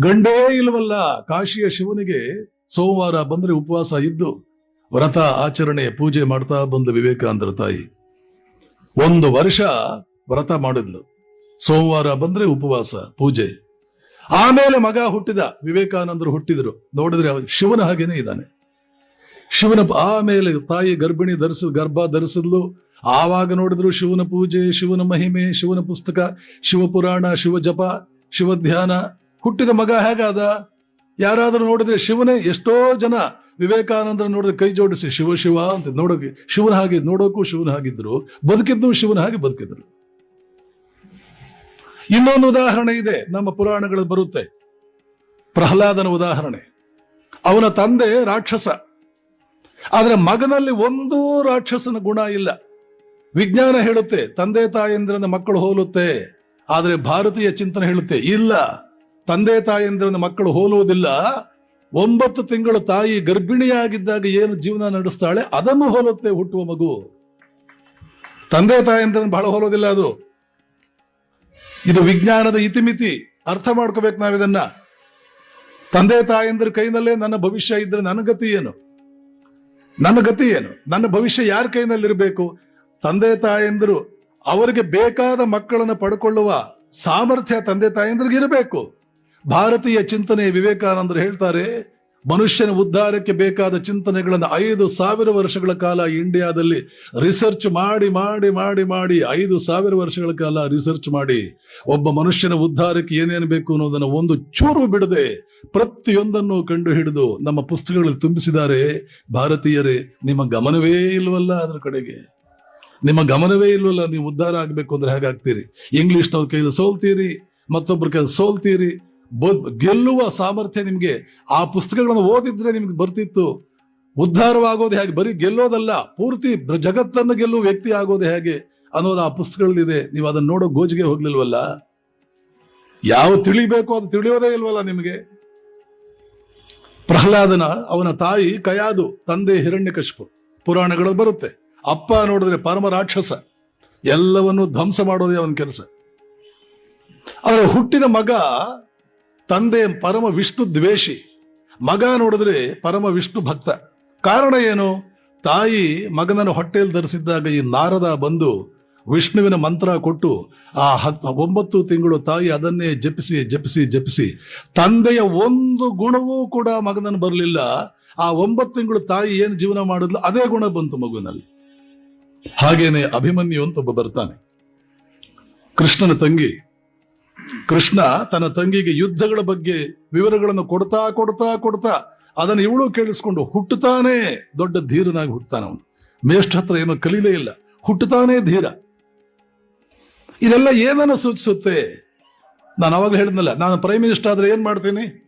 ಗಂಡೇ ಇಲ್ವಲ್ಲ ಕಾಶಿಯ ಶಿವನಿಗೆ ಸೋಮವಾರ ಬಂದ್ರೆ ಉಪವಾಸ ಇದ್ದು ವ್ರತ, ಆಚರಣೆ, ಪೂಜೆ ಮಾಡ್ತಾ ಬಂದ ವಿವೇಕಾನಂದರ ತಾಯಿ. ಒಂದು ವರ್ಷ ವ್ರತ ಮಾಡಿದ್ಲು. ಸೋಮವಾರ ಬಂದ್ರೆ ಉಪವಾಸ, ಪೂಜೆ. ಆಮೇಲೆ ಮಗ ಹುಟ್ಟಿದ, ವಿವೇಕಾನಂದರು ಹುಟ್ಟಿದ್ರು. ನೋಡಿದ್ರೆ ಶಿವನ ಹಾಗೇನೆ ಇದ್ದಾನೆ. ಶಿವನ ಆಮೇಲೆ ತಾಯಿ ಗರ್ಭಿಣಿ ಧರಿಸಿದ, ಗರ್ಭ ಧರಿಸಿದ್ಲು. ಆವಾಗ ನೋಡಿದ್ರು ಶಿವನ ಪೂಜೆ, ಶಿವನ ಮಹಿಮೆ, ಶಿವನ ಪುಸ್ತಕ, ಶಿವಪುರಾಣ ಶಿವ ಜಪ ಶಿವ ಧ್ಯಾನ ಹುಟ್ಟಿದ ಮಗ ಹೇಗಾದ? ಯಾರಾದ್ರೂ ನೋಡಿದ್ರೆ ಶಿವನೇ ಎಷ್ಟೋ ಜನ ವಿವೇಕಾನಂದರ ನೋಡಿದ್ರೆ ಕೈ ಜೋಡಿಸಿ ಶಿವ ಶಿವ ಅಂತ ನೋಡೋಕೆ ಶಿವನ ಹಾಗೆ ನೋಡೋಕ್ಕೂ ಶಿವನ ಹಾಗಿದ್ರು ಬದುಕಿದ್ದು ಶಿವನ ಹಾಗೆ ಬದುಕಿದ್ರು. ಇನ್ನೊಂದು ಉದಾಹರಣೆ ಇದೆ, ನಮ್ಮ ಪುರಾಣಗಳು ಬರುತ್ತೆ. ಪ್ರಹ್ಲಾದನ ಉದಾಹರಣೆ. ಅವನ ತಂದೆ ರಾಕ್ಷಸ. ಆದ್ರೆ ಮಗನಲ್ಲಿ ಒಂದೂ ರಾಕ್ಷಸನ ಗುಣ ಇಲ್ಲ. ವಿಜ್ಞಾನ ಹೇಳುತ್ತೆ, ತಂದೆ ತಾಯಂದಿರನ ಮಕ್ಕಳು ಹೋಲುತ್ತೆ, ಆದರೆ ಭಾರತೀಯ ಚಿಂತನೆ ಹೇಳುತ್ತೆ, ಇಲ್ಲ. ತಂದೆ ತಾಯಿಯಂದ್ರನ್ನು ಮಕ್ಕಳು ಹೋಲುವುದಿಲ್ಲ. ಒಂಬತ್ತು ತಿಂಗಳು ತಾಯಿ ಗರ್ಭಿಣಿಯಾಗಿದ್ದಾಗ ಏನು ಜೀವನ ನಡೆಸ್ತಾಳೆ, ಅದನ್ನು ಹೋಲುತ್ತೆ ಹುಟ್ಟುವ ಮಗು. ತಂದೆ ತಾಯಿಯಂದ್ರನ್ನು ಬಹಳ ಹೋಲೋದಿಲ್ಲ ಅದು. ಇದು ವಿಜ್ಞಾನದ ಇತಿಮಿತಿ. ಅರ್ಥ ಮಾಡ್ಕೋಬೇಕು ನಾವಿದನ್ನ. ತಂದೆ ತಾಯಂದ್ರ ಕೈನಲ್ಲೇ ನನ್ನ ಭವಿಷ್ಯ ಇದ್ರೆ ನನ್ನ ಗತಿ ಏನು? ನನ್ನ ಗತಿ ಏನು? ನನ್ನ ಭವಿಷ್ಯ ಯಾರ ಕೈನಲ್ಲಿರಬೇಕು? ತಂದೆ ತಾಯಂದಿರು ಅವರಿಗೆ ಬೇಕಾದ ಮಕ್ಕಳನ್ನು ಪಡ್ಕೊಳ್ಳುವ ಸಾಮರ್ಥ್ಯ ತಂದೆ ತಾಯಂದ್ರಿಗೆ ಇರಬೇಕು. ಭಾರತೀಯ ಚಿಂತನೆ ವಿವೇಕಾನಂದರು ಹೇಳ್ತಾರೆ, ಮನುಷ್ಯನ ಉದ್ಧಾರಕ್ಕೆ ಬೇಕಾದ ಚಿಂತನೆಗಳನ್ನು ಐದು ಸಾವಿರ ವರ್ಷಗಳ ಕಾಲ ಇಂಡಿಯಾದಲ್ಲಿ ರಿಸರ್ಚ್ ಮಾಡಿ ಮಾಡಿ ಮಾಡಿ ಮಾಡಿ, ಐದು ಸಾವಿರ ವರ್ಷಗಳ ಕಾಲ ರಿಸರ್ಚ್ ಮಾಡಿ, ಒಬ್ಬ ಮನುಷ್ಯನ ಉದ್ಧಾರಕ್ಕೆ ಏನೇನು ಬೇಕು ಅನ್ನೋದನ್ನ ಒಂದು ಚೂರು ಬಿಡದೆ ಪ್ರತಿಯೊಂದನ್ನು ಕಂಡು ಹಿಡಿದು ನಮ್ಮ ಪುಸ್ತಕಗಳಲ್ಲಿ ತುಂಬಿಸಿದ್ದಾರೆ. ಭಾರತೀಯರೇ, ನಿಮ್ಮ ಗಮನವೇ ಇಲ್ವಲ್ಲ ಅದರ ಕಡೆಗೆ. ನಿಮ್ಮ ಗಮನವೇ ಇಲ್ವಲ್ಲ ನೀವು ಉದ್ಧಾರ ಆಗಬೇಕು ಅಂದ್ರೆ ಹೇಗಾಗ್ತೀರಿ? ಇಂಗ್ಲಿಷ್ನವ್ರ ಕೈಲಿ ಸೋಲ್ತೀರಿ ಮತ್ತೊಬ್ಬರ ಕೈಲಿ ಸೋಲ್ತೀರಿ ಗೆಲ್ಲುವ ಸಾಮರ್ಥ್ಯ ನಿಮ್ಗೆ. ಆ ಪುಸ್ತಕಗಳನ್ನು ಓದಿದ್ರೆ ನಿಮ್ಗೆ ಬರ್ತಿತ್ತು. ಉದ್ಧಾರವಾಗೋದು ಹೇಗೆ, ಬರೀ ಗೆಲ್ಲೋದಲ್ಲ, ಪೂರ್ತಿ ಜಗತ್ತನ್ನು ಗೆಲ್ಲುವ ವ್ಯಕ್ತಿ ಆಗೋದು ಹೇಗೆ ಅನ್ನೋದು ಆ ಪುಸ್ತಕಗಳಲ್ಲಿದೆ. ನೀವು ಅದನ್ನ ನೋಡೋ ಗೋಜಿಗೆ ಹೋಗ್ಲಿಲ್ವಲ್ಲ? ಯಾವ ತಿಳಿಬೇಕು ಅದು ತಿಳಿಯೋದೇ ಇಲ್ವಲ್ಲ ನಿಮಗೆ? ಪ್ರಹ್ಲಾದನ ಅವನ ತಾಯಿ ಕಯಾದು, ತಂದೆ ಹಿರಣ್ಯಕಶಿಪು ಪುರಾಣಗಳು ಬರುತ್ತೆ. ಅಪ್ಪ ನೋಡಿದ್ರೆ ಪರಮ ರಾಕ್ಷಸ. ಎಲ್ಲವನ್ನು ಧ್ವಂಸ ಮಾಡೋದೇ ಅವನ ಕೆಲಸ. ಆದರೆ ಹುಟ್ಟಿದ ಮಗ ತಂದೆ ಪರಮ ವಿಷ್ಣು ದ್ವೇಷಿ. ಮಗ ನೋಡಿದ್ರೆ ಪರಮ ವಿಷ್ಣು ಭಕ್ತ. ಕಾರಣ ಏನು? ತಾಯಿ ಮಗನನ್ನು ಹೊಟ್ಟೆಯಲ್ಲಿ ಧರಿಸಿದ್ದಾಗ ಈ ನಾರದ ಬಂದು ವಿಷ್ಣುವಿನ ಮಂತ್ರ ಕೊಟ್ಟು ಆ ಹತ್ ಒಂಬತ್ತು ತಿಂಗಳು ತಾಯಿ ಅದನ್ನೇ ಜಪಿಸಿ ಜಪಿಸಿ ಜಪಿಸಿ ತಂದೆಯ ಒಂದು ಗುಣವೂ ಕೂಡ ಮಗನನ್ನು ಬರಲಿಲ್ಲ. ಆ ಒಂಬತ್ತು ತಿಂಗಳು ತಾಯಿ ಏನು ಜೀವನ ಮಾಡಿದ್ಲು ಅದೇ ಗುಣ ಬಂತು ಮಗುವಿನಲ್ಲಿ. ಹಾಗೇನೆ ಅಭಿಮನ್ಯು ಅಂತ ಒಬ್ಬ ಬರ್ತಾನೆ. ಕೃಷ್ಣನ ತಂಗಿ ಕೃಷ್ಣ ತನ್ನ ತಂಗಿಗೆ ಯುದ್ಧಗಳ ಬಗ್ಗೆ ವಿವರಗಳನ್ನು ಕೊಡ್ತಾ ಕೊಡ್ತಾ ಕೊಡ್ತಾ ಅದನ್ನು ಇವಳು ಕೇಳಿಸ್ಕೊಂಡು ಹುಟ್ಟುತ್ತಾನೆ. ದೊಡ್ಡ ಧೀರನಾಗಿ ಹುಟ್ಟುತ್ತಾನೆ ಅವನು. ಮೇಷ್ಠ ಹತ್ರ ಏನೋ ಕಲೀಲೇ ಇಲ್ಲ. ಹುಟ್ಟುತ್ತಾನೆ ಧೀರ. ಇದೆಲ್ಲ ಏನನ್ನು ಸೂಚಿಸುತ್ತೆ? ನಾನು ಅವಾಗಲೇ ಹೇಳಿದ್ನಲ್ಲ, ನಾನು ಪ್ರೈಮ್ ಮಿನಿಸ್ಟರ್ ಆದ್ರೆ ಏನ್ ಮಾಡ್ತೀನಿ?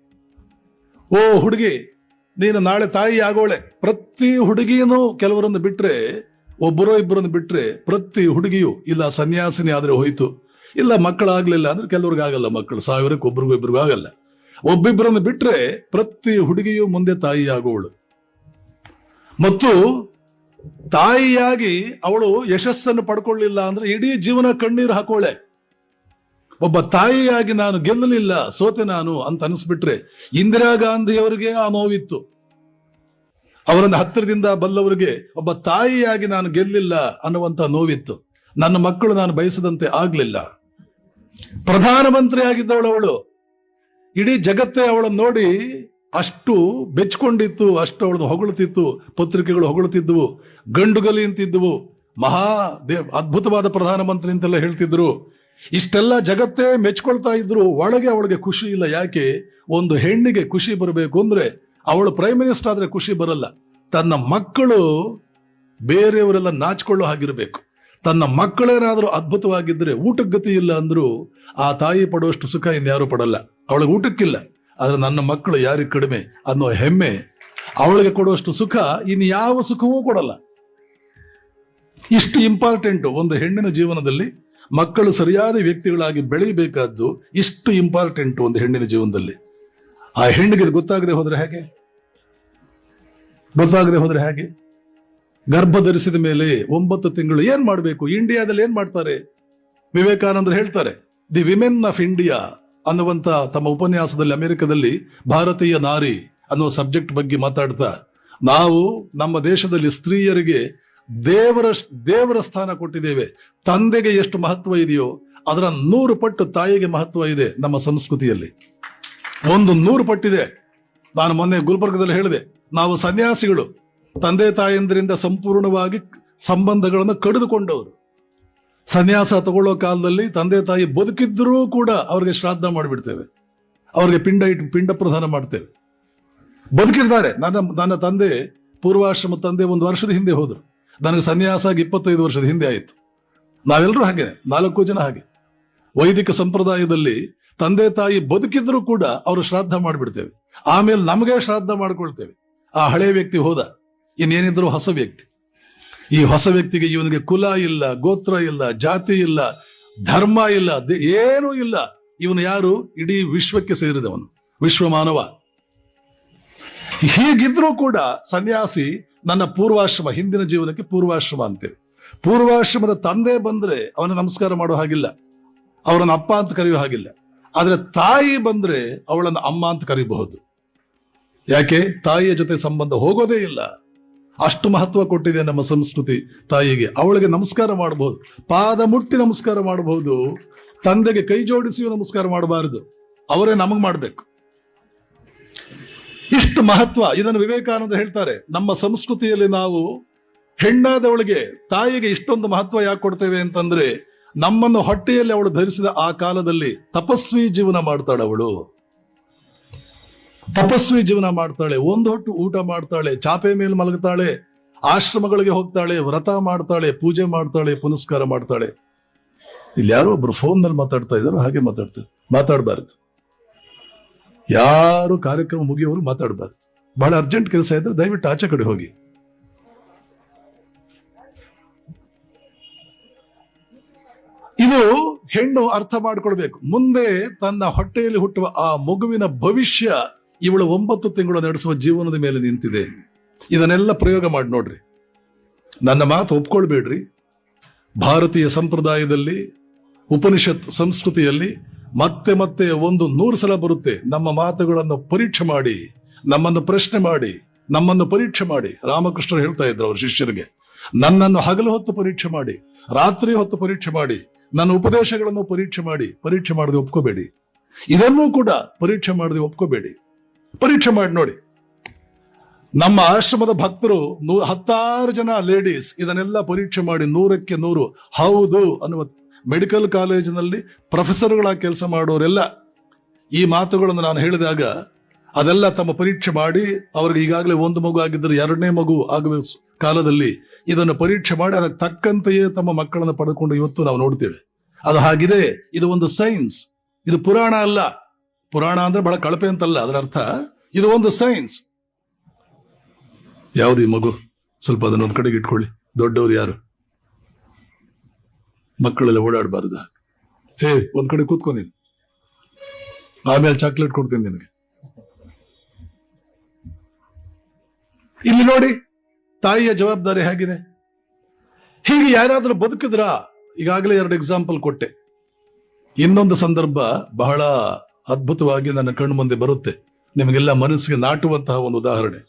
ಓ ಹುಡುಗಿ, ನೀನು ನಾಳೆ ತಾಯಿ ಆಗೋಳೆ. ಪ್ರತಿ ಹುಡುಗಿಯೂ ಕೆಲವರನ್ನು ಬಿಟ್ರೆ, ಒಬ್ಬರೋ ಇಬ್ಬರನ್ನು ಬಿಟ್ರೆ ಪ್ರತಿ ಹುಡುಗಿಯು ಇಲ್ಲ ಸನ್ಯಾಸಿನಿ ಆದ್ರೆ ಹೋಯ್ತು. ಇಲ್ಲ, ಮಕ್ಕಳಾಗ್ಲಿಲ್ಲ ಅಂದ್ರೆ ಕೆಲವ್ರಿಗೆ ಆಗಲ್ಲ ಮಕ್ಕಳು. ಸಾವಿರಕ್ಕೆ ಒಬ್ರಿಗೂ ಇಬ್ರಿಗೂ ಆಗಲ್ಲ. ಒಬ್ಬಿಬ್ಬರನ್ನು ಬಿಟ್ರೆ ಪ್ರತಿ ಹುಡುಗಿಯು ಮುಂದೆ ತಾಯಿ ಆಗುವಳು ಮತ್ತು ತಾಯಿಯಾಗಿ ಅವಳು ಯಶಸ್ಸನ್ನು ಪಡ್ಕೊಳ್ಳಿಲ್ಲ ಅಂದ್ರೆ ಇಡೀ ಜೀವನ ಕಣ್ಣೀರು ಹಾಕೋಳೆ. ಒಬ್ಬ ತಾಯಿಯಾಗಿ ನಾನು ಗೆಲ್ಲಲಿಲ್ಲ, ಸೋತೆ ನಾನು ಅಂತ ಅನಿಸ್ಬಿಟ್ರೆ ಇಂದಿರಾ ಗಾಂಧಿಯವರಿಗೆ ಆ ನೋವಿತ್ತು. ಅವರನ್ನು ಹತ್ತಿರದಿಂದ ಬಲ್ಲವರಿಗೆ ಒಬ್ಬ ತಾಯಿಯಾಗಿ ನಾನು ಗೆಲ್ಲಿಲ್ಲ ಅನ್ನುವಂತ ನೋವಿತ್ತು. ನನ್ನ ಮಕ್ಕಳು ನಾನು ಬಯಸದಂತೆ ಆಗ್ಲಿಲ್ಲ. ಪ್ರಧಾನಮಂತ್ರಿ ಆಗಿದ್ದವಳು ಅವಳು. ಇಡೀ ಜಗತ್ತೇ ಅವಳನ್ನು ನೋಡಿ ಅಷ್ಟು ಬೆಚ್ಕೊಂಡಿತ್ತು, ಅಷ್ಟು ಅವಳದು ಹೊಗಳುತ್ತಿತ್ತು ಪತ್ರಿಕೆಗಳು ಹೊಗಳುತ್ತಿದ್ದವು ಗಂಡುಗಲಿ ಅಂತಿದ್ದವು ಮಹಾ ದೇ ಅದ್ಭುತವಾದ ಪ್ರಧಾನಮಂತ್ರಿ ಅಂತೆಲ್ಲ ಹೇಳ್ತಿದ್ರು. ಇಷ್ಟೆಲ್ಲ ಜಗತ್ತೇ ಮೆಚ್ಕೊಳ್ತಾ ಇದ್ರು, ಒಳಗೆ ಅವಳಿಗೆ ಖುಷಿ ಇಲ್ಲ. ಯಾಕೆ? ಒಂದು ಹೆಣ್ಣಿಗೆ ಖುಷಿ ಬರಬೇಕು ಅಂದ್ರೆ ಅವಳು ಪ್ರೈಮ್ ಮಿನಿಸ್ಟರ್ ಆದ್ರೆ ಖುಷಿ ಬರಲ್ಲ. ತನ್ನ ಮಕ್ಕಳು ಬೇರೆಯವರೆಲ್ಲ ನಾಚಿಕೊಳ್ಳೋ ಹಾಗಿರ್ಬೇಕು. ತನ್ನ ಮಕ್ಕಳೇನಾದರೂ ಅದ್ಭುತವಾಗಿದ್ದರೆ ಊಟಕ್ಕೆ ಗತಿ ಇಲ್ಲ ಅಂದರೂ ಆ ತಾಯಿ ಪಡುವಷ್ಟು ಸುಖ ಇನ್ಯಾರು ಪಡಲ್ಲ. ಅವಳಿಗೆ ಊಟಕ್ಕಿಲ್ಲ. ಆದರೆ ನನ್ನ ಮಕ್ಕಳು ಯಾರಿಗೆ ಕಡಿಮೆ ಅನ್ನೋ ಹೆಮ್ಮೆ ಅವಳಿಗೆ ಕೊಡುವಷ್ಟು ಸುಖ ಇನ್ನು ಯಾವ ಸುಖವೂ ಕೊಡಲ್ಲ. ಇಷ್ಟು ಇಂಪಾರ್ಟೆಂಟ್ ಒಂದು ಹೆಣ್ಣಿನ ಜೀವನದಲ್ಲಿ ಮಕ್ಕಳು ಸರಿಯಾದ ವ್ಯಕ್ತಿಗಳಾಗಿ ಬೆಳೆಯಬೇಕಾದ್ದು ಇಷ್ಟು ಇಂಪಾರ್ಟೆಂಟ್ ಒಂದು ಹೆಣ್ಣಿನ ಜೀವನದಲ್ಲಿ. ಆ ಹೆಣ್ಣಿಗೆ ಗೊತ್ತಾಗದೆ ಹೋದ್ರೆ ಹೇಗೆ? ಗೊತ್ತಾಗದೆ ಹೋದ್ರೆ ಹೇಗೆ? ಗರ್ಭ ಧರಿಸಿದ ಮೇಲೆ ಒಂಬತ್ತು ತಿಂಗಳು ಏನ್ ಮಾಡಬೇಕು? ಇಂಡಿಯಾದಲ್ಲಿ ಏನ್ ಮಾಡ್ತಾರೆ? ವಿವೇಕಾನಂದರು ಹೇಳ್ತಾರೆ, ದಿ ವಿಮೆನ್ ಆಫ್ ಇಂಡಿಯಾ ಅನ್ನುವಂತ ತಮ್ಮ ಉಪನ್ಯಾಸದಲ್ಲಿ ಅಮೆರಿಕದಲ್ಲಿ ಭಾರತೀಯ ನಾರಿ ಅನ್ನುವ ಸಬ್ಜೆಕ್ಟ್ ಬಗ್ಗೆ ಮಾತಾಡ್ತಾ, ನಾವು ನಮ್ಮ ದೇಶದಲ್ಲಿ ಸ್ತ್ರೀಯರಿಗೆ ದೇವರ ದೇವರ ಸ್ಥಾನ ಕೊಟ್ಟಿದ್ದೇವೆ. ತಂದೆಗೆ ಎಷ್ಟು ಮಹತ್ವ ಇದೆಯೋ, ಅದರ ನೂರು ಪಟ್ಟು ತಾಯಿಗೆ ಮಹತ್ವ ಇದೆ ನಮ್ಮ ಸಂಸ್ಕೃತಿಯಲ್ಲಿ. ಒಂದು ನೂರು ಪಟ್ಟಿದೆ. ನಾನು ಮೊನ್ನೆ ಗುಲ್ಬರ್ಗದಲ್ಲಿ ಹೇಳಿದೆ, ನಾವು ಸನ್ಯಾಸಿಗಳು. ತಂದೆ ತಾಯಂದ್ರಿಂದ ಸಂಪೂರ್ಣವಾಗಿ ಸಂಬಂಧಗಳನ್ನು ಕಡಿದುಕೊಂಡವರು. ಸನ್ಯಾಸ ತಗೊಳ್ಳೋ ಕಾಲದಲ್ಲಿ ತಂದೆ ತಾಯಿ ಬದುಕಿದ್ರೂ ಕೂಡ ಅವ್ರಿಗೆ ಶ್ರಾದ್ದ ಮಾಡಿಬಿಡ್ತೇವೆ. ಅವ್ರಿಗೆ ಪಿಂಡ ಇಟ್ಟು ಪಿಂಡ ಪ್ರಧಾನ ಮಾಡ್ತೇವೆ. ಬದುಕಿರ್ತಾರೆ. ನನ್ನ ನನ್ನ ತಂದೆ ಪೂರ್ವಾಶ್ರಮ ತಂದೆ ಒಂದು ವರ್ಷದ ಹಿಂದೆ ಹೋದರು. ನನಗೆ ಸನ್ಯಾಸ ಆಗಿ ಇಪ್ಪತ್ತೈದು ವರ್ಷದ ಹಿಂದೆ ಆಯಿತು. ನಾವೆಲ್ಲರೂ ಹಾಗೆ, ನಾಲ್ಕು ಜನ ಹಾಗೆ. ವೈದಿಕ ಸಂಪ್ರದಾಯದಲ್ಲಿ ತಂದೆ ತಾಯಿ ಬದುಕಿದ್ರು ಕೂಡ ಅವರು ಶ್ರಾದ್ದ ಮಾಡಿಬಿಡ್ತೇವೆ. ಆಮೇಲೆ ನಮಗೆ ಶ್ರಾದ್ದ ಮಾಡ್ಕೊಳ್ತೇವೆ. ಆ ಹಳೆ ವ್ಯಕ್ತಿ ಹೋದ. ಇನ್ನೇನಿದ್ರು ಹೊಸ ವ್ಯಕ್ತಿ. ಈ ಹೊಸ ವ್ಯಕ್ತಿಗೆ ಇವನಿಗೆ ಕುಲ ಇಲ್ಲ, ಗೋತ್ರ ಇಲ್ಲ, ಜಾತಿ ಇಲ್ಲ, ಧರ್ಮ ಇಲ್ಲ ಏನೂ ಇಲ್ಲ. ಇವನು ಯಾರು? ಇಡೀ ವಿಶ್ವಕ್ಕೆ ಸೇರಿದವನು. ವಿಶ್ವ ಮಾನವ ಹೀಗಿದ್ರೂ ಕೂಡ ಸನ್ಯಾಸಿ ನನ್ನ ಪೂರ್ವಾಶ್ರಮ, ಹಿಂದಿನ ಜೀವನಕ್ಕೆ ಪೂರ್ವಾಶ್ರಮ ಅಂತೇವೆ ಪೂರ್ವಾಶ್ರಮದ ತಂದೆ ಬಂದ್ರೆ ಅವನ ನಮಸ್ಕಾರ ಮಾಡೋ ಹಾಗಿಲ್ಲ. ಅವರನ್ನ ಅಪ್ಪ ಅಂತ ಕರೆಯೋ ಹಾಗಿಲ್ಲ. ಆದ್ರೆ ತಾಯಿ ಬಂದ್ರೆ ಅವಳನ್ನು ಅಮ್ಮ ಅಂತ ಕರೀಬಹುದು. ಯಾಕೆ? ತಾಯಿಯ ಜೊತೆ ಸಂಬಂಧ ಹೋಗೋದೇ ಇಲ್ಲ. ಅಷ್ಟು ಮಹತ್ವ ಕೊಟ್ಟಿದೆ ನಮ್ಮ ಸಂಸ್ಕೃತಿ ತಾಯಿಗೆ. ಅವಳಿಗೆ ನಮಸ್ಕಾರ ಮಾಡಬಹುದು. ಪಾದ ಮುಟ್ಟಿ ನಮಸ್ಕಾರ ಮಾಡಬಹುದು. ತಂದೆಗೆ ಕೈ ಜೋಡಿಸಿ ನಮಸ್ಕಾರ ಮಾಡಬಾರದು. ಅವರೇ ನಮಗ್ ಮಾಡ್ಬೇಕು. ಇಷ್ಟು ಮಹತ್ವ, ಇದನ್ನು ವಿವೇಕಾನಂದ ಹೇಳ್ತಾರೆ, ನಮ್ಮ ಸಂಸ್ಕೃತಿಯಲ್ಲಿ ನಾವು ಹೆಣ್ಣಾದವಳಿಗೆ ತಾಯಿಗೆ ಇಷ್ಟೊಂದು ಮಹತ್ವ ಯಾಕೆ ಕೊಡ್ತೇವೆ ಅಂತಂದ್ರೆ, ನಮ್ಮನ್ನು ಹೊಟ್ಟೆಯಲ್ಲಿ ಅವಳು ಧರಿಸಿದ ಆ ಕಾಲದಲ್ಲಿ ತಪಸ್ವಿ ಜೀವನ ಮಾಡ್ತಾಳೆ ಅವಳು. ತಪಸ್ವಿ ಜೀವನ ಮಾಡ್ತಾಳೆ, ಒಂದು ಹೊಟ್ಟು ಊಟ ಮಾಡ್ತಾಳೆ, ಚಾಪೆ ಮೇಲೆ ಮಲಗ್ತಾಳೆ, ಆಶ್ರಮಗಳಿಗೆ ಹೋಗ್ತಾಳೆ, ವ್ರತ ಮಾಡ್ತಾಳೆ, ಪೂಜೆ ಮಾಡ್ತಾಳೆ, ಪುನಸ್ಕಾರ ಮಾಡ್ತಾಳೆ. ಇಲ್ಲಿ ಯಾರೋ ಒಬ್ರು ಫೋನ್ನಲ್ಲಿ ಮಾತಾಡ್ತಾ ಇದಾರೋ ಹಾಗೆ ಮಾತಾಡ್ತಾರೆ. ಮಾತಾಡಬಾರದು. ಯಾರು ಕಾರ್ಯಕ್ರಮ ಮುಗಿಯೋರು ಮಾತಾಡಬಾರದು. ಬಹಳ ಅರ್ಜೆಂಟ್ ಕೆಲಸ ಇದ್ರೆ ದಯವಿಟ್ಟು ಆಚೆ ಕಡೆ ಹೋಗಿ. ಇದು ಹೆಣ್ಣು ಅರ್ಥ ಮಾಡ್ಕೊಳ್ಬೇಕು. ಮುಂದೆ ತನ್ನ ಹೊಟ್ಟೆಯಲ್ಲಿ ಹುಟ್ಟುವ ಆ ಮಗುವಿನ ಭವಿಷ್ಯ ಇವಳು ಒಂಬತ್ತು ತಿಂಗಳು ನಡೆಸುವ ಜೀವನದ ಮೇಲೆ ನಿಂತಿದೆ. ಇದನ್ನೆಲ್ಲ ಪ್ರಯೋಗ ಮಾಡಿ ನೋಡ್ರಿ. ನನ್ನ ಮಾತು ಒಪ್ಕೊಳ್ಬೇಡ್ರಿ. ಭಾರತೀಯ ಸಂಪ್ರದಾಯದಲ್ಲಿ, ಉಪನಿಷತ್ ಸಂಸ್ಕೃತಿಯಲ್ಲಿ ಮತ್ತೆ ಮತ್ತೆ ಒಂದು ನೂರು ಸಲ ಬರುತ್ತೆ. ನಮ್ಮ ಮಾತುಗಳನ್ನು ಪರೀಕ್ಷೆ ಮಾಡಿ, ನಮ್ಮನ್ನು ಪ್ರಶ್ನೆ ಮಾಡಿ, ನಮ್ಮನ್ನು ಪರೀಕ್ಷೆ ಮಾಡಿ. ರಾಮಕೃಷ್ಣರು ಹೇಳ್ತಾ ಇದ್ರು ಅವ್ರ ಶಿಷ್ಯರಿಗೆ, ನನ್ನನ್ನು ಹಗಲು ಹೊತ್ತು ಪರೀಕ್ಷೆ ಮಾಡಿ, ರಾತ್ರಿ ಹೊತ್ತು ಪರೀಕ್ಷೆ ಮಾಡಿ, ನನ್ನ ಉಪದೇಶಗಳನ್ನು ಪರೀಕ್ಷೆ ಮಾಡಿ, ಪರೀಕ್ಷೆ ಮಾಡದೆ ಒಪ್ಕೋಬೇಡಿ. ಇದನ್ನೂ ಕೂಡ ಪರೀಕ್ಷೆ ಮಾಡದೆ ಒಪ್ಕೋಬೇಡಿ. ಪರೀಕ್ಷೆ ಮಾಡಿ ನೋಡಿ. ನಮ್ಮ ಆಶ್ರಮದ ಭಕ್ತರು ನೂ, ಹತ್ತಾರು ಜನ ಲೇಡೀಸ್ ಇದನ್ನೆಲ್ಲ ಪರೀಕ್ಷೆ ಮಾಡಿ ನೂರಕ್ಕೆ ನೂರು. ಹೌದು ಅನ್ನುವ ಮೆಡಿಕಲ್ ಕಾಲೇಜಿನಲ್ಲಿ ಪ್ರೊಫೆಸರ್ಗಳಾಗಿ ಕೆಲಸ ಮಾಡೋರೆಲ್ಲ ಈ ಮಾತುಗಳನ್ನು ನಾನು ಹೇಳಿದಾಗ ಅದೆಲ್ಲ ತಮ್ಮ ಪರೀಕ್ಷೆ ಮಾಡಿ ಅವ್ರಿಗೆ ಈಗಾಗಲೇ ಒಂದು ಮಗು ಆಗಿದ್ದರೆ ಎರಡನೇ ಮಗು ಆಗುವ ಕಾಲದಲ್ಲಿ ಇದನ್ನು ಪರೀಕ್ಷೆ ಮಾಡಿ ಅದಕ್ಕೆ ತಕ್ಕಂತೆಯೇ ತಮ್ಮ ಮಕ್ಕಳನ್ನು ಪಡೆದುಕೊಂಡು ಇವತ್ತು ನಾವು ನೋಡ್ತೇವೆ. ಅದು ಹಾಗಿದೆ, ಇದು ಒಂದು ಸೈನ್ಸ್ ಇದು ಪುರಾಣ ಅಲ್ಲ. ಪುರಾಣ ಅಂದ್ರೆ ಬಹಳ ಕಳಪೆ ಅಂತಲ್ಲ, ಅದರ ಅರ್ಥ? ಇದು ಒಂದು ಸೈನ್ಸ್ ಯಾವ್ದು ಮಗು? ಸ್ವಲ್ಪ ಅದನ್ನ ಒಂದ್ ಕಡೆಗೆ ಇಟ್ಕೊಳ್ಳಿ. ದೊಡ್ಡವರು ಯಾರು? ಮಕ್ಕಳೆಲ್ಲ ಓಡಾಡಬಾರ್ದ. ಏ, ಒಂದ್ ಕಡೆ ಕೂತ್ಕೊ ಆಮೇಲೆ ಚಾಕ್ಲೇಟ್ ಕೊಡ್ತೀನಿ ನಿನಗೆ. ಇಲ್ಲಿ ನೋಡಿ, ತಾಯಿಯ ಜವಾಬ್ದಾರಿ ಹೇಗಿದೆ? ಹೀಗೆ ಯಾರಾದ್ರೂ ಬದುಕಿದ್ರ? ಈಗಾಗಲೇ ಎರಡು ಎಕ್ಸಾಂಪಲ್ ಕೊಟ್ಟೆ. ಇನ್ನೊಂದು ಸಂದರ್ಭ ಬಹಳ ಅದ್ಭುತವಾಗಿ ನನ್ನ ಕಣ್ಣು ಮುಂದೆ ಬರುತ್ತೆ. ನಿಮಗೆಲ್ಲ ಮನಸ್ಸಿಗೆ ನಾಟುವಂತಹ ಒಂದು ಉದಾಹರಣೆ.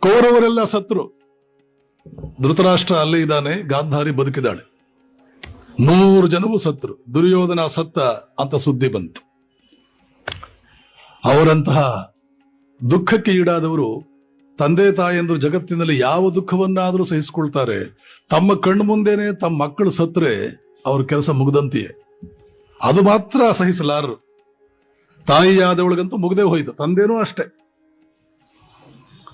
ಕೌರವರೆಲ್ಲ ಸತ್ರು. ಧೃತರಾಷ್ಟ್ರ ಅಲ್ಲೇ ಇದ್ದಾನೆ, ಗಾಂಧಾರಿ ಬದುಕಿದಾಳೆ ನೂರು ಜನವು ಸತ್ರು. ದುರ್ಯೋಧನ ಸತ್ತ ಅಂತ ಸುದ್ದಿ ಬಂತು. ಅವರಂತಹ ದುಃಖಕ್ಕೆ ಈಡಾದವರು ತಂದೆ ತಾಯಿಯಂದ್ರು ಜಗತ್ತಿನಲ್ಲಿ ಯಾವ ದುಃಖವನ್ನಾದರೂ ಸಹಿಸಿಕೊಳ್ತಾರೆ. ತಮ್ಮ ಕಣ್ಣು ಮುಂದೆನೆ ತಮ್ಮ ಮಕ್ಕಳು ಸತ್ರೆ ಅವ್ರ ಕೆಲಸ ಮುಗ್ದಂತೆಯೇ. ಅದು ಮಾತ್ರ ಸಹಿಸಲಾರರು. ತಾಯಿಯಾದವಳಿಗಂತೂ ಮುಗ್ದೇ ಹೋಯಿತು. ತಂದೆನೂ ಅಷ್ಟೇ.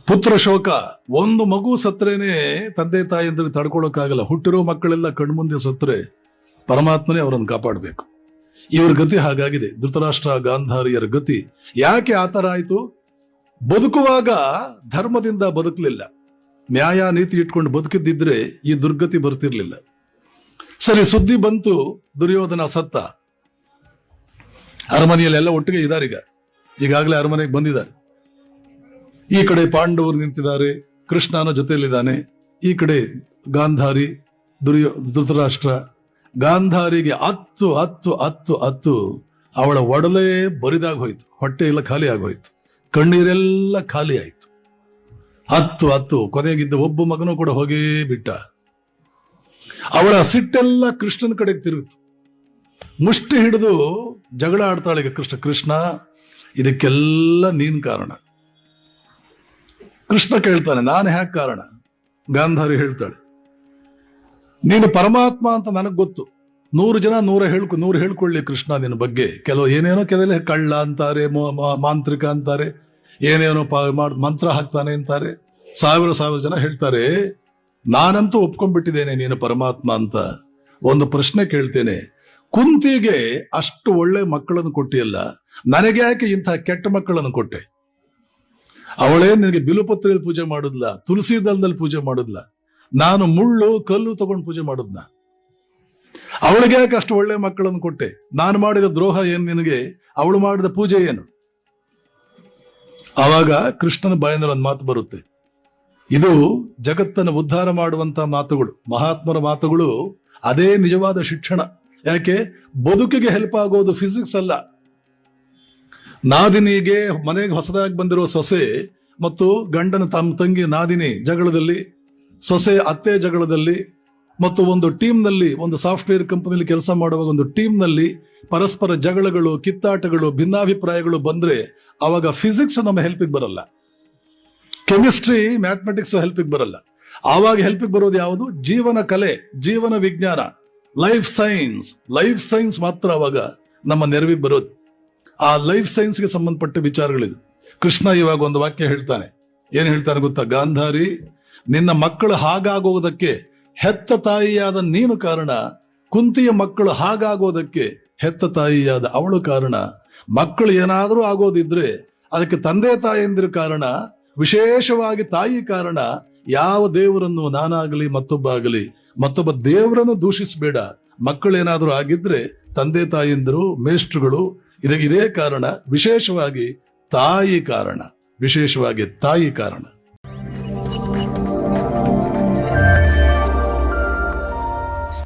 ಪುತ್ರ ಶೋಕ, ಒಂದು ಮಗು ಸತ್ರೇನೆ ತಂದೆ ತಾಯಿಯಿಂದ ತಡ್ಕೊಳಕ್ಕಾಗಲ್ಲ. ಹುಟ್ಟಿರೋ ಮಕ್ಕಳೆಲ್ಲ ಕಣ್ಮುಂದೆ ಸತ್ರೆ, ಪರಮಾತ್ಮನೇ ಅವರನ್ನು ಕಾಪಾಡಬೇಕು. ಇವ್ರ ಗತಿ ಹಾಗಾಗಿದೆ. ಧೃತರಾಷ್ಟ್ರ ಗಾಂಧಾರಿಯರ ಗತಿ. ಯಾಕೆ ಆತರ ಆಯ್ತು? ಬದುಕುವಾಗ ಧರ್ಮದಿಂದ ಬದುಕಲಿಲ್ಲ. ನ್ಯಾಯ ನೀತಿ ಇಟ್ಕೊಂಡು ಬದುಕಿದ್ದಿದ್ರೆ ಈ ದುರ್ಗತಿ ಬರ್ತಿರ್ಲಿಲ್ಲ. ಸರಿ, ಸುದ್ದಿ ಬಂತು, ದುರ್ಯೋಧನ ಸತ್ತ. ಅರಮನೆಯಲ್ಲಿ ಎಲ್ಲ ಒಟ್ಟಿಗೆ ಇದ್ದಾರೆ ಈಗ. ಈಗಾಗಲೇ ಅರಮನೆಗೆ ಬಂದಿದ್ದಾರೆ. ಈ ಕಡೆ ಪಾಂಡವರು ನಿಂತಿದ್ದಾರೆ, ಕೃಷ್ಣನ ಜೊತೆಯಲ್ಲಿದ್ದಾನೆ. ಈ ಕಡೆ ಗಾಂಧಾರಿ, ದುರ್ಯೋ, ಧೃತರಾಷ್ಟ್ರ. ಗಾಂಧಾರಿಗೆ ಹತ್ತು ಹತ್ತು ಹತ್ತು ಹತ್ತು ಅವಳ ಒಡಲೆ ಬರಿದಾಗ ಹೋಯ್ತು. ಹೊಟ್ಟೆ ಎಲ್ಲ ಖಾಲಿ ಆಗೋಯ್ತು ಕಣ್ಣೀರೆಲ್ಲ ಖಾಲಿ ಆಯ್ತು. ಹತ್ತು ಹತ್ತು, ಕೊನೆಗಿದ್ದ ಒಬ್ಬ ಮಗನೂ ಕೂಡ ಹೋಗೇ ಬಿಟ್ಟ. ಅವಳ ಸಿಟ್ಟೆಲ್ಲ ಕೃಷ್ಣನ ಕಡೆಗೆ ತಿರುಗಿತು. ಮುಷ್ಟಿ ಹಿಡಿದು ಜಗಳ ಆಡ್ತಾಳೆ ಕೃಷ್ಣ. ಕೃಷ್ಣ, ಇದಕ್ಕೆಲ್ಲ ನೀನ್ ಕಾರಣ. ಕೃಷ್ಣ ಕೇಳ್ತಾನೆ, ನಾನು ಹ್ಯಾಕ್ ಕಾರಣ? ಗಾಂಧಾರಿ ಹೇಳ್ತಾಳೆ, ನೀನು ಪರಮಾತ್ಮ ಅಂತ ನನಗ್ ಗೊತ್ತು. ನೂರು ಜನ ನೂರ ಹೇಳ್ಕೊ, ನೂರು ಹೇಳ್ಕೊಳ್ಳಿ ಕೃಷ್ಣ ನಿನ್ನ ಬಗ್ಗೆ. ಕೆಲವು ಏನೇನೋ ಕೆಲವೇ ಕಳ್ಳ ಅಂತಾರೆ ಮಾಂತ್ರಿಕ ಅಂತಾರೆ, ಏನೇನೋ ಮಾಡ್- ಮಂತ್ರ ಹಾಕ್ತಾನೆ ಅಂತಾರೆ. ಸಾವಿರ ಸಾವಿರ ಜನ ಹೇಳ್ತಾರೆ, ನಾನಂತೂ ಒಪ್ಕೊಂಡ್ಬಿಟ್ಟಿದ್ದೇನೆ ನೀನು ಪರಮಾತ್ಮ ಅಂತ. ಒಂದು ಪ್ರಶ್ನೆ ಕೇಳ್ತೇನೆ ಕುಂತಿಗೆ ಅಷ್ಟು ಒಳ್ಳೆ ಮಕ್ಕಳನ್ನು ಕೊಟ್ಟಿಯಲ್ಲ, ನನಗೆ ಯಾಕೆ ಇಂತಹ ಕೆಟ್ಟ ಮಕ್ಕಳನ್ನು ಕೊಟ್ಟೆ? ಅವಳೇ ನಿನಗೆ ಬಿಲುಪತ್ರೆಯಲ್ಲಿ ಪೂಜೆ ಮಾಡುದಿಲ್ಲ ತುಳಸಿ ದಳದಲ್ಲಿ ಪೂಜೆ ಮಾಡುದಿಲ್ಲ ನಾನು ಮುಳ್ಳು, ಕಲ್ಲು ತಗೊಂಡು ಪೂಜೆ ಮಾಡುದ್ನ? ಅವಳಿಗೆ ಯಾಕೆ ಅಷ್ಟು ಒಳ್ಳೆ ಮಕ್ಕಳನ್ನು ಕೊಟ್ಟೆ? ನಾನು ಮಾಡಿದ ದ್ರೋಹ ಏನ್ ನಿನಗೆ? ಅವಳು ಮಾಡಿದ ಪೂಜೆ ಏನು? ಆವಾಗ ಕೃಷ್ಣನ ಬಾಯಿಂದ ಒಂದು ಮಾತು ಬರುತ್ತೆ. ಇದು ಜಗತ್ತನ್ನು ಉದ್ಧಾರ ಮಾಡುವಂತ ಮಾತುಗಳು, ಮಹಾತ್ಮರ ಮಾತುಗಳು, ಅದೇ ನಿಜವಾದ ಶಿಕ್ಷಣ. ಯಾಕೆ? ಬದುಕಿಗೆ ಹೆಲ್ಪ್ ಆಗೋದು ಫಿಸಿಕ್ಸ್ ಅಲ್ಲ. ನಾದಿನಿಗೆ ಮನೆಗೆ ಹೊಸದಾಗಿ ಬಂದಿರುವ ಸೊಸೆ ಮತ್ತು ಗಂಡನ ತಮ್ಮ ತಂಗಿ ನಾದಿನಿ ಜಗಳದಲ್ಲಿ, ಸೊಸೆ ಅತ್ತೆ ಜಗಳದಲ್ಲಿ ಮತ್ತು ಒಂದು ಟೀಮ್ನಲ್ಲಿ, ಒಂದು ಸಾಫ್ಟ್ವೇರ್ ಕಂಪನಿಯಲ್ಲಿ ಕೆಲಸ ಮಾಡುವಾಗ ಒಂದು ಟೀಮ್ನಲ್ಲಿ ಪರಸ್ಪರ ಜಗಳಗಳು, ಕಿತ್ತಾಟಗಳು, ಭಿನ್ನಾಭಿಪ್ರಾಯಗಳು ಬಂದ್ರೆ ಅವಾಗ ಫಿಸಿಕ್ಸ್ ನಮ್ಮ ಹೆಲ್ಪಿಗೆ ಬರಲ್ಲ. ಕೆಮಿಸ್ಟ್ರಿ ಮ್ಯಾಥಮೆಟಿಕ್ಸ್ ಹೆಲ್ಪಿಗೆ ಬರಲ್ಲ. ಆವಾಗ ಹೆಲ್ಪಿಗೆ ಬರೋದು ಯಾವುದು? ಜೀವನ ಕಲೆ, ಜೀವನ ವಿಜ್ಞಾನ. ಲೈಫ್ ಸೈನ್ಸ್ ಲೈಫ್ ಸೈನ್ಸ್ ಮಾತ್ರ ಅವಾಗ ನಮ್ಮ ನೆರವಿಗೆ ಬರೋದು. ಆ ಲೈಫ್ ಸೈನ್ಸ್ಗೆ ಸಂಬಂಧಪಟ್ಟ ವಿಚಾರಗಳಿದು. ಕೃಷ್ಣ ಇವಾಗ ಒಂದು ವಾಕ್ಯ ಹೇಳ್ತಾನೆ. ಏನ್ ಹೇಳ್ತಾನೆ ಗೊತ್ತಾ? ಗಾಂಧಾರಿ, ನಿನ್ನ ಮಕ್ಕಳು ಹಾಗಾಗೋದಕ್ಕೆ ಹೆತ್ತ ತಾಯಿಯಾದ ನೀನು ಕಾರಣ, ಕುಂತಿಯ ಮಕ್ಕಳು ಹಾಗಾಗೋದಕ್ಕೆ ಹೆತ್ತ ತಾಯಿಯಾದ ಅವಳು ಕಾರಣ. ಮಕ್ಕಳು ಏನಾದರೂ ಆಗೋದಿದ್ರೆ ಅದಕ್ಕೆ ತಂದೆ ತಾಯಿಯಂದಿರ ಕಾರಣ, ವಿಶೇಷವಾಗಿ ತಾಯಿ ಕಾರಣ, ಯಾವ ದೇವರನ್ನು ನಾನಾಗಲಿ ಮತ್ತೊಬ್ಬ ಆಗಲಿ ಮತ್ತೊಬ್ಬ ದೇವರನ್ನು ದೂಷಿಸಬೇಡ. ಮಕ್ಕಳೇನಾದರೂ ಆಗಿದ್ರೆ ತಂದೆ ತಾಯಿಂದರು, ಮೇಷ್ಟ್ರುಗಳು, ಇದಕ್ಕೆ ಇದೇ ಕಾರಣ, ವಿಶೇಷವಾಗಿ ತಾಯಿ ಕಾರಣ. ವಿಶೇಷವಾಗಿ ತಾಯಿ ಕಾರಣ.